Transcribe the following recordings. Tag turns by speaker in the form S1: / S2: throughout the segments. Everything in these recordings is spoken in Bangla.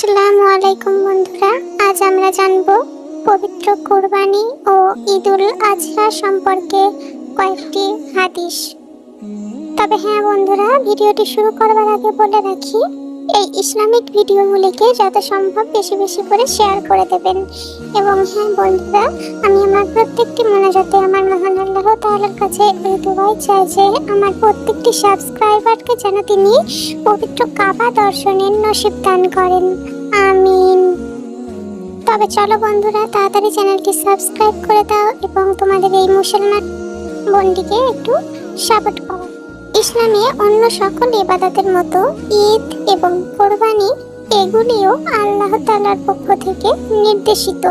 S1: আসসালামু আলাইকুম বন্ধুরা, আজ আমরা জানব পবিত্র কোরবানি ও ঈদুল আজহা সম্পর্কে কয়েকটি হাদিস। তবে হ্যাঁ বন্ধুরা, ভিডিওটি শুরু করবার আগে বলে রাখি এই ইসলামিক ভিডিওগুলিকে যত সম্ভব বেশি বেশি করে শেয়ার করে দেবেন। এবং হ্যাঁ বন্ধুরা, আমি আমার প্রত্যেকটি মনোজাতে আমার মহান আল্লাহ তাআলার কাছে এই দোয়াই চাই যে আমার প্রত্যেকটি সাবস্ক্রাইবারকে যেন তিনি পবিত্র কাবা দর্শনের নসিব দান করেন। আমিন। তবে চলো বন্ধুরা, তাড়াতাড়ি চ্যানেলটি সাবস্ক্রাইব করে দাও এবং তোমাদের এই মুসলমান বোনটিকে একটু সাপোর্ট করো। ইসলামে অন্য সকল ইবাদতের মতো ঈদ এবং কোরবানি, এগুলিও আল্লাহ তালার পক্ষ থেকে নির্দেশিত।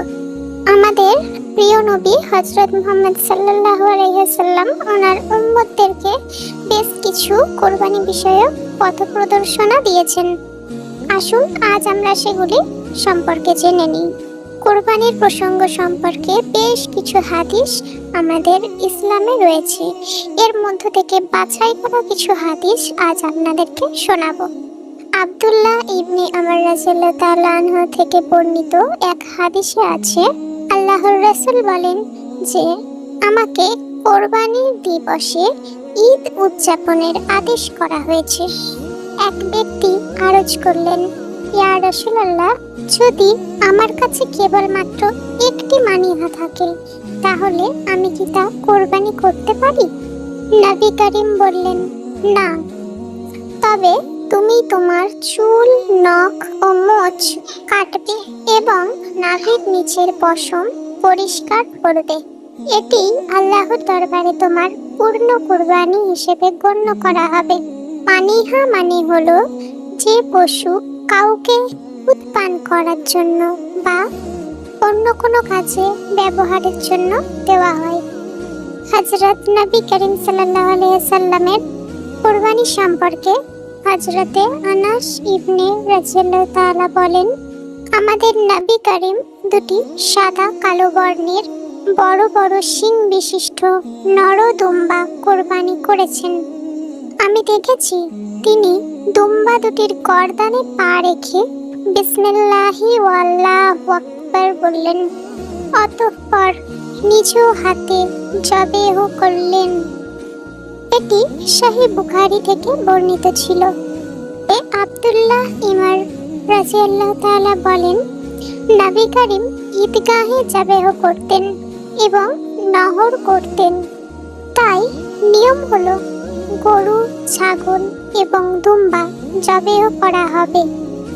S1: আমাদের প্রিয় নবী হজরত মোহাম্মদ সাল্লাল্লাহু আলাইহি সাল্লাম, ওনার উম্মতদেরকে বেশ কিছু কোরবানি বিষয়ক পথ প্রদর্শনা দিয়েছেন। আসুন আজ আমরা সেগুলি সম্পর্কে জেনে নিই। কোরবানির প্রসঙ্গ সম্পর্কে বেশ কিছু হাদিস আমাদের ইসলামে রয়েছে। এর মধ্য থেকে বাছাই করা কিছু হাদিস আজ আপনাদেরকে শোনাবো। আব্দুল্লাহ ইবনে আমার রাজিয়াল্লাহ তাআলা আনহু থেকে বর্ণিত এক হাদিসে আছে, আল্লাহর রাসূল বলেন যে, আমাকে কোরবানির দিবসে ঈদ উদযাপনের আদেশ করা হয়েছে। এক ব্যক্তি আরজ করলেন ইয়া যদি আমার কাছে কেবলমাত্র একটি মানিহা থাকে, তাহলে আমি কি তা কোরবানি করতে পারি? নবী করিম বললেন, না। তবে তুমি তোমার চুল, নখ ও মোচ কাটবে এবং নাভির নিচের পশম পরিষ্কার করবে। এটি আল্লাহর দরবারে তোমার পূর্ণ কুরবানি হিসেবে গণ্য করা হবে। মানিহা মানে হলো যে পশু কাউকে উৎপান করার জন্য বা অন্য কোনো কাজে ব্যবহারের জন্য দেওয়া হয়। হজরত নবী করিম সাল্লাল্লাহু আলাইহি সাল্লামের কুরবানি সম্পর্কে হজরতে আনাস ইবনে রাজিয়াল্লাহু তাআলা বলেন, আমাদের নবী করিম দুটি সাদা, কালো বর্ণের বড় বড় শিং বিশিষ্ট নরদুম্বা কোরবানি করেছেন। আমি দেখেছি, তিনি দুম্বা দুটির গর্দানে পা রেখে বিসমিল্লাহি ওয়াল্লাহু আকবার বললেন, অতঃপর নিজ হাতে জবেহ করলেন। এটি শাহী বুখারি থেকে বর্ণিত ছিল। এ আব্দুল্লাহ ইমার রাজিয়াল্লাহ তাআলা বলেন, নবী করিম ঈদগাহে জবেহ করতেন এবং নহর করতেন। তাই নিয়ম হলো গরু, ছাগল এবং দুম্বা জবেহ করা হবে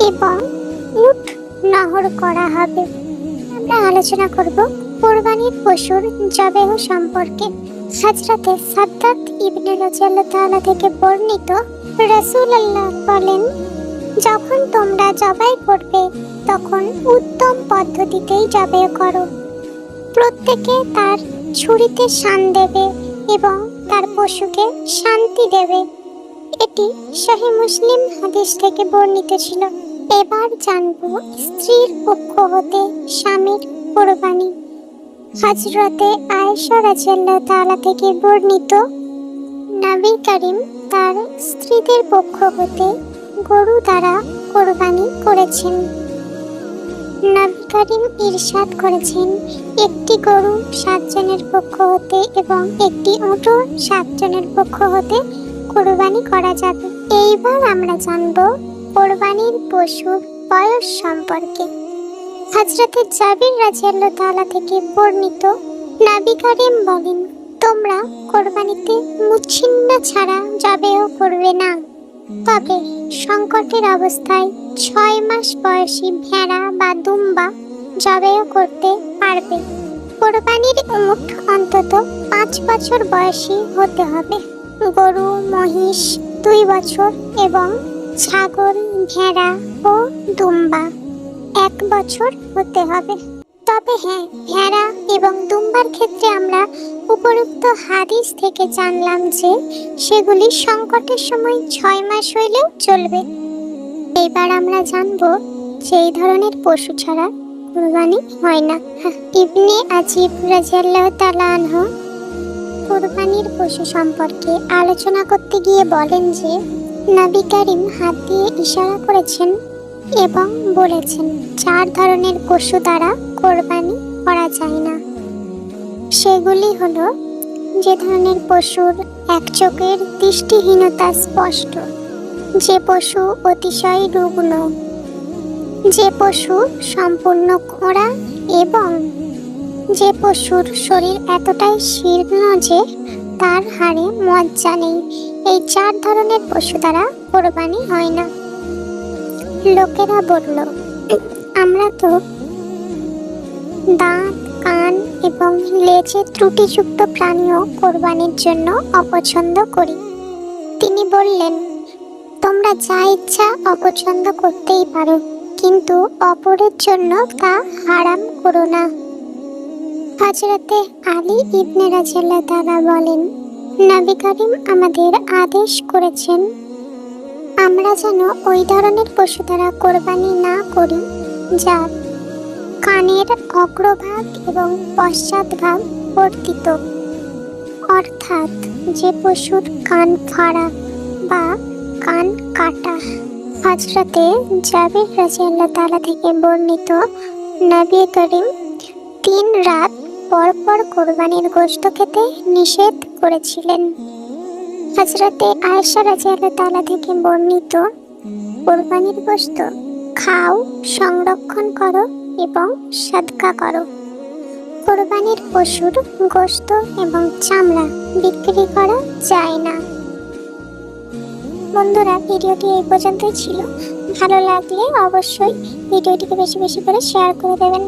S1: এবং উট নহর করা হবে। আমরা আলোচনা করব কোরবানির পশুর জবেহ সম্পর্কে। হজরতে সাদ্দাত ইবনে রাজিয়াল্লাহু থেকে বর্ণিত রাসূলুল্লাহ বলেন, যখন তোমরা জবাই করবে, তখন উত্তম পদ্ধতিতেই জবাই করো। প্রত্যেকে তার ছুরিতে শান দেবে এবং তার পশুকে শান্তি দেবে। এটি শাহী মুসলিম হাদিস থেকে বর্ণিত ছিল। এবার জানব স্ত্রীর পক্ষ হতে স্বামীর কোরবানি। হজরতে আয়েশা রাজিয়াল্লাহ তাআলা থেকে বর্ণিত, নবী করিম তার স্ত্রীদের পক্ষ হতে গরু দ্বারা কোরবানি করেছেন। নবী করিম ইরশাদ করেছেন। একটি গরু সাতজনের পক্ষ হতে এবং একটি উটও সাতজনের পক্ষ হতে কোরবানি করা যাবে। এইবার আমরা জানব কোরবানির পশুর বয়স সম্পর্কে। হজরতে জাবির রাজিয়াল্লাহ তাআলা থেকে বর্ণিত নবী করিম বলেন, তোমরা কোরবানিতে মুচ্ছিন্ন ছাড়া জবেও করবে না। তবে সংকটের অবস্থায় ছয় মাস বয়সী ভেড়া বা দুম্বা জবেও করতে পারবে। কোরবানির উঠ অন্তত পাঁচ বছর বয়সী হতে হবে। গরু, মহিষ, দুই বছর এবং ছাগল, ভেড়া ও দুম্বা এক বছর হতে হবে। তবে হ্যাঁ ভেড়া এবং দুম্বার ক্ষেত্রে আমরা উপরোক্ত হাদিস থেকে জানলাম যে সেগুলি সংকটের সময় ছয় মাস হইলেও চলবে। এবার আমরা জানব সেই ধরনের পশু ছাড়া কোরবানি হয় না। ইবনে আজিব রাজিয়াল্লাহ তাআলা আনহু কোরবানির পশু সম্পর্কে আলোচনা করতে গিয়ে বলেন যে, নবী করিম হাত দিয়ে ইশারা করেছেন এবং বলেছেন, চার ধরনের পশু দ্বারা কোরবানি করা যায় না। সেগুলি হলো, যে ধরনের পশুর এক চোখের দৃষ্টিহীনতা স্পষ্ট যে পশু অতিশয় রুগ্ন, যে পশু সম্পূর্ণ খোঁড়া এবং যে পশুর শরীর এতটাই শীর্ণ যে তার হাড়ে মজ্জা নেই, এই চার ধরনের পশু দ্বারা কোরবানি হয় না। লোকেরা বলল, আমরা তো দাঁত, কান এবং লেজে ত্রুটিযুক্ত প্রাণীও কোরবানির জন্য অপছন্দ করি। তিনি বললেন তোমরা যা ইচ্ছা অপছন্দ করতেই পারো, কিন্তু অপরের জন্য তা হারাম করো না। হজরতে আলী ইবনে রাজিয়াল্লাহ তাআলা বলেন, নবী করিম আমাদের আদেশ করেছেন, আমরা যেন ওই ধরনের পশু দ্বারা কোরবানি না করি যার কানের অগ্রভাগ এবং পশ্চাৎভাগ বর্তিত। অর্থাৎ যে পশুর কান ফাড়া বা কাটা। হজরতে জাবির রাজিয়াল্লাহ তাআলা থেকে বর্ণিত নবী করিম তিন রাত পরপর কোরবানির গোশত খেতে নিষেধ করেছিলেন। হজরতে আয়েশা রাজিয়াল্লাহ তাআলা থেকে বর্ণিত কোরবানির গোশত খাও, সংরক্ষণ করো এবং সাদকা করো। কোরবানির পশুর গোশত এবং চামড়া বিক্রি করা যায় না। বন্ধুরা, ভিডিওটি এই পর্যন্তই ছিল। ভালো লাগলে অবশ্যই ভিডিওটিকে বেশি বেশি করে শেয়ার করে দেবেন।